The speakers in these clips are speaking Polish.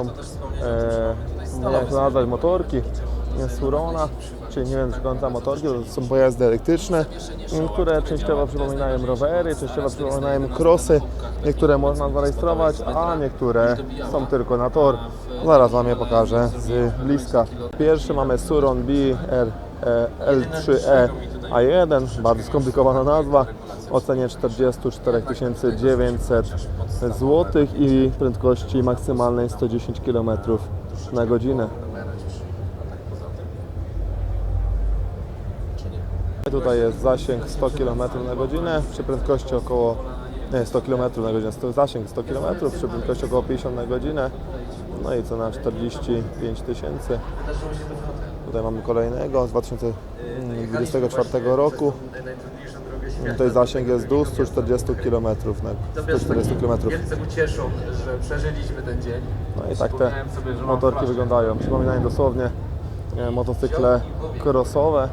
e, wiem jak to nazwać, motorki z Hurona, czyli nie wiem do końca motorki, to są pojazdy elektryczne, które częściowo przypominają rowery, częściowo przypominają crossy, niektóre można zarejestrować, a niektóre są tylko na tor. Zaraz Wam je pokażę z bliska. Pierwszy mamy Suron BR L3E A1, bardzo skomplikowana nazwa, o cenie 44 900 zł i prędkości maksymalnej 110 km na godzinę. Tutaj jest zasięg 100 km na godzinę przy prędkości około nie, 100 km na godzinę, zasięg 100 km przy prędkości około 50 na godzinę. No i cena 45 tysięcy. Tutaj mamy kolejnego z 2024 roku. Tutaj zasięg jest do 140 km na 140 km. Wielce ucieszą, że przeżyliśmy ten dzień. No i tak te motorki wyglądają. Przypominają dosłownie e, motocykle crossowe.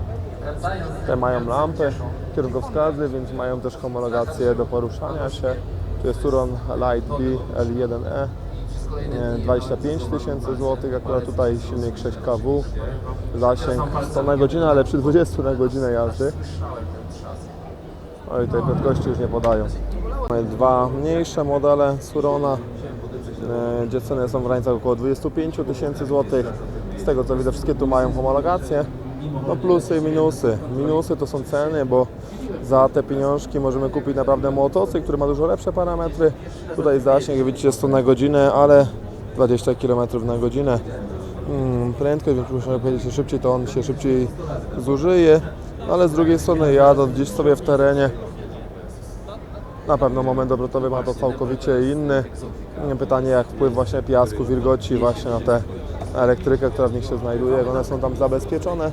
Te mają lampy, kierunkowskazy, więc mają też homologację do poruszania się. Tu jest Suron Light B L1E. E, 25 tysięcy złotych, akurat tutaj silnik 6 kW, zasięg 100 na godzinę, ale przy 20 na godzinę jazdy. Oj, tej prędkości już nie podają. Mamy dwa mniejsze modele Surona, e, gdzie ceny są w granicach około 25 tysięcy złotych. Z tego co widzę, wszystkie tu mają homologację. No plusy i minusy. Minusy to są ceny, bo za te pieniążki możemy kupić naprawdę motocykl, który ma dużo lepsze parametry. Tutaj zasięg, jak widzicie, 100 na godzinę, ale 20 km na godzinę. Mm, prędkość, więc muszę powiedzieć, że szybciej to on się szybciej zużyje, ale z drugiej strony jadąc gdzieś sobie w terenie, na pewno moment obrotowy ma to całkowicie inny. Pytanie jak wpływ właśnie piasku, wilgoci właśnie na tę elektrykę, która w nich się znajduje, jak one są tam zabezpieczone.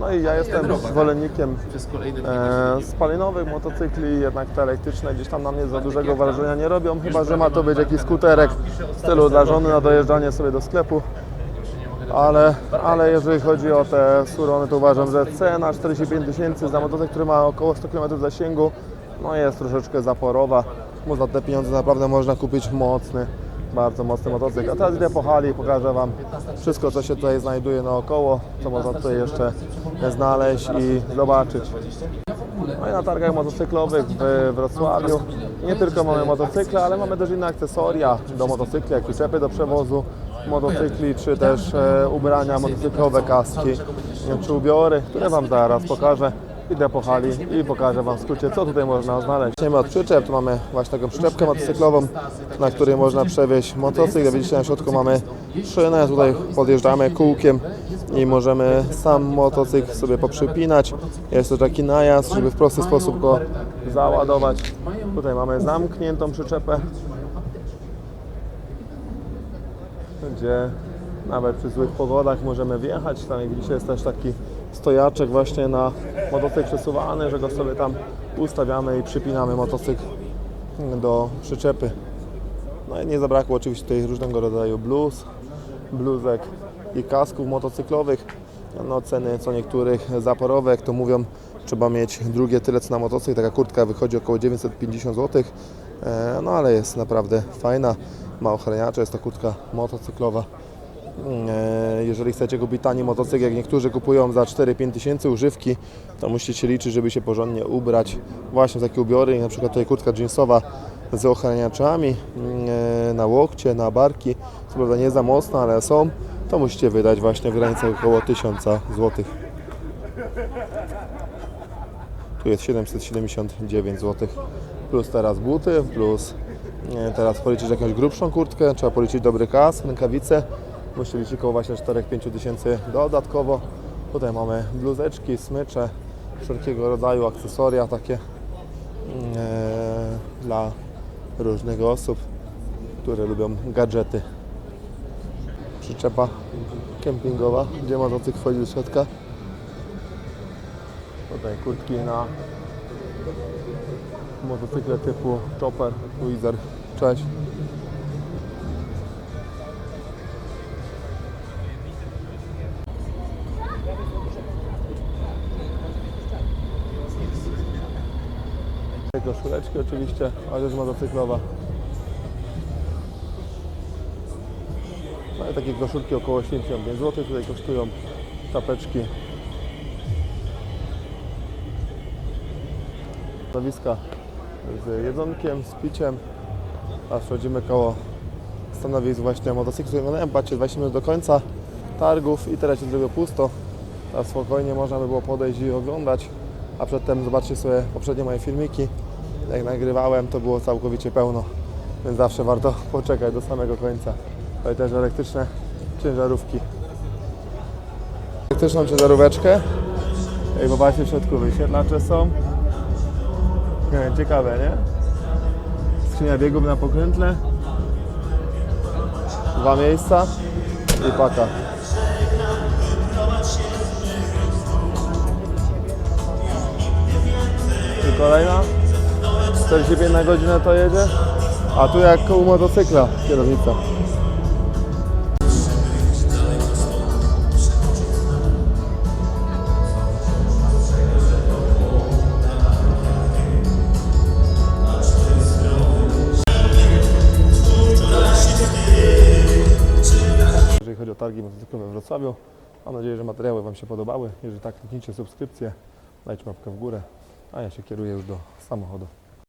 No i ja jestem zwolennikiem kolejne e, spalinowych motocykli, jednak te elektryczne gdzieś tam na mnie za dużego wrażenia nie robią, chyba że ma to być jakiś skuterek w stylu dla żony na dojeżdżanie sobie do sklepu. Ale, ale jeżeli chodzi o te surony, to uważam, że cena 45 tysięcy za motocykl, który ma około 100 km zasięgu, no jest troszeczkę zaporowa. Bo za te pieniądze naprawdę można kupić mocny, bardzo mocny motocykl. A teraz idę po hali i pokażę Wam wszystko, co się tutaj znajduje naokoło, co można tutaj jeszcze znaleźć i zobaczyć. No i na targach motocyklowych w Wrocławiu nie tylko mamy motocykle, ale mamy też inne akcesoria do motocykli, jak przyczepy do przewozu motocykli, czy też e, ubrania motocyklowe, kaski, czy ubiory, które Wam zaraz pokażę. Idę po hali i pokażę Wam w skrócie, co tutaj można znaleźć. Zaczniemy od przyczep, tu mamy właśnie taką przyczepkę motocyklową, na której można przewieźć motocykl. Jak widzicie na środku mamy szynę, tutaj podjeżdżamy kółkiem i możemy sam motocykl sobie poprzypinać. Jest to taki najazd, żeby w prosty sposób go załadować. Tutaj mamy zamkniętą przyczepę, gdzie nawet przy złych pogodach możemy wjechać. Tam jak widzicie jest też taki stojaczek właśnie na motocykl przesuwany, że go sobie tam ustawiamy i przypinamy motocykl do przyczepy. No i nie zabrakło oczywiście tutaj różnego rodzaju bluz, bluzek i kasków motocyklowych. No ceny co niektórych zaporowe, jak to mówią, trzeba mieć drugie tyle co na motocykl. Taka kurtka wychodzi około 950 zł. E, No ale jest naprawdę fajna, ma ochraniacze, jest to kurtka motocyklowa. E, Jeżeli chcecie kupić tani motocykl, jak niektórzy kupują za 4-5 tysięcy używki, to musicie liczyć, żeby się porządnie ubrać właśnie w takie ubiory. Na przykład tutaj kurtka jeansowa z ochraniaczami e, na łokcie, na barki. Co prawda nie za mocno, ale są. To musicie wydać właśnie w granicach około 1000 zł. Tu jest 779 zł. Plus teraz buty, plus e, teraz policzyć jakąś grubszą kurtkę, trzeba policzyć dobry kas, rękawice. Musi liczyć około właśnie 4-5 tysięcy dodatkowo. Tutaj mamy bluzeczki, smycze, wszelkiego rodzaju akcesoria takie mm, e, dla różnych osób, które lubią gadżety. Przyczepa kempingowa, gdzie motocykl wchodzi do środka. Tutaj kurtki na motocykle typu Chopper, Wizard. Cześć. Koszuleczki oczywiście, też motocyklowa. I takie koszulki około 75 zł tutaj kosztują. Czapeczki. Stanowiska z jedzonkiem, z piciem. A przechodzimy koło stanowisk właśnie motocykli. No patrzcie, 20 minut do końca targów i teraz się zrobiło pusto. Teraz spokojnie można by było podejść i oglądać. A przedtem zobaczcie sobie poprzednie moje filmiki. Jak nagrywałem, to było całkowicie pełno, więc zawsze warto poczekać do samego końca. Tutaj też elektryczne ciężarówki. Elektryczną ciężaróweczkę. I popatrzcie, w środku wyświetlacze są. Ciekawe, nie? Skrzynia biegów na pokrętle. Dwa miejsca i paka. I kolejna. 45 na godzinę to jedzie. A tu jak u motocykla kierownica. Jeżeli chodzi o targi motocyklowe w Wrocławiu, mam nadzieję, że materiały Wam się podobały. Jeżeli tak, kliknijcie subskrypcję, dajcie łapkę w górę, a ja się kieruję już do samochodu.